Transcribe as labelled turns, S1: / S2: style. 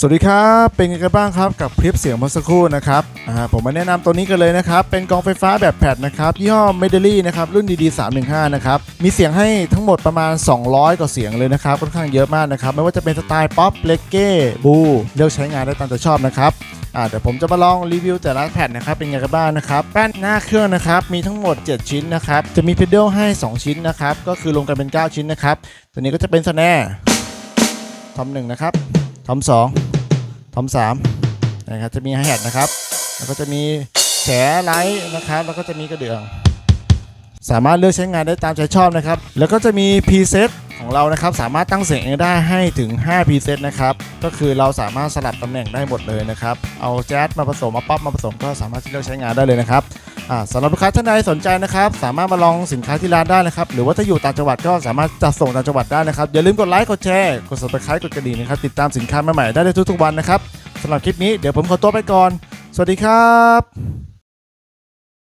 S1: สวัสดีครับ เป็นไงกันบ้างครับกับคลิปเสียงเมื่อสักครู่นะครับอ่าผมมาแนะนำตัวนี้กันเลยนะครับ เป็นกองไฟฟ้าแบบแผ่นนะครับยี่ห้อเมเดลี่นะครับรุ่นดีๆ315 นะครับมีเสียงให้ทั้งหมดประมาณ 200 กว่าเสียงเลยนะครับค่อนข้างเยอะมากนะครับ ไม่ว่าจะเป็นสไตล์ป๊อปเลกเก้บูเลือกใช้งานได้ตามใจชอบนะครับ่าเดี๋ยวผมจะมาลองรีวิวแต่ละแผ่นนะครับเป็นไงกันบ้างนะครับแป้นหน้าเครื่องนะครับมีทั้งหมด 7 ชิ้นนะครับจะมีเพด a ลให้ 2 ชิ้นนะครับก็คือรวมกันเป็น 9 ชิ้นนะครับตัวนี้ก็จะเป็นสแนร์ทอมหนึ่งนะครับ ทอมสองทอมสามนะครับจะมีไฮแฮทนะครับ แล้วก็จะมีแฉไลท์นะครับ แล้วก็จะมีกระเดื่อง สามารถเลือกใช้งานได้ตามใจชอบนะครับ แล้วก็จะมีพรีเซตของเรานะครับ สามารถตั้งเสียงเองได้ให้ถึง5พรีเซตนะครับ ก็คือเราสามารถสลับตำแหน่งได้หมดเลยนะครับ เอาแจ๊สมาผสมมาป๊อปมาผสมก็สามารถที่เลือกใช้งานได้เลยนะครับ อ่าสำหรับลูกค้าท่านใดสนใจนะครับสามารถมาลองสินค้าที่ร้านได้นะครับหรือว่าถ้าอยู่ต่างจังหวัดก็สามารถจัดส่งต่างจังหวัดได้นะครับอย่าลืมกดไลค์กดแชร์กด subscribe กดกระดิ่งนะครับติดตามสินค้าใหม่ๆได้ในทุกๆวันนะครับสำหรับคลิปนี้เดี๋ยวผมขอตัวไปก่อน สวัสดีครับ